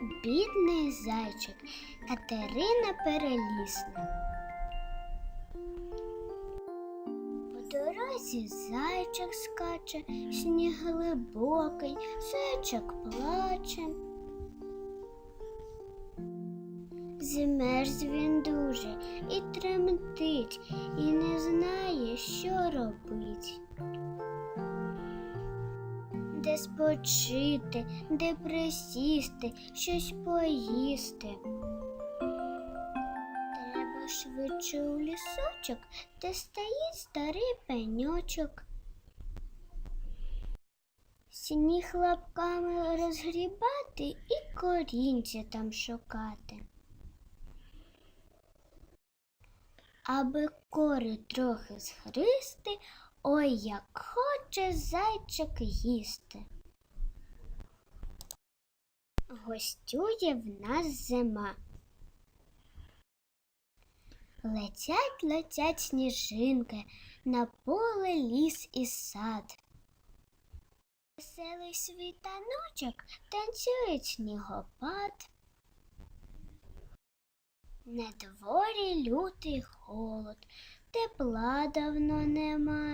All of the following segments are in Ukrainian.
Бідний зайчик Катерина Перелісна. По дорозі зайчик скаче, сніг глибокий, зайчик плаче. Змерз він дуже і тремтить, і не знає, що робить. Де спочити, де присісти, щось поїсти. Треба швидше у лісочок, де стоїть старий пеньочок. Сніг лапками розгрібати і корінця там шукати. Аби кори трохи згристи, ой, як хоче зайчик їсти. Гостює в нас зима. Летять, летять сніжинки на поле ліс і сад. Веселий світаночок танцює снігопад. На дворі лютий холод, тепла давно нема.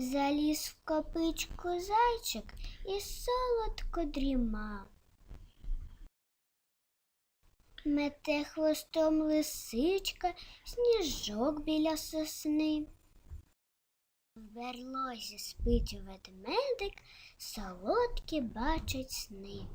Заліз в копичку зайчик і солодко дрімав. Мете хвостом лисичка, сніжок біля сосни. В берлозі спить ведмедик, солодкі бачить сни.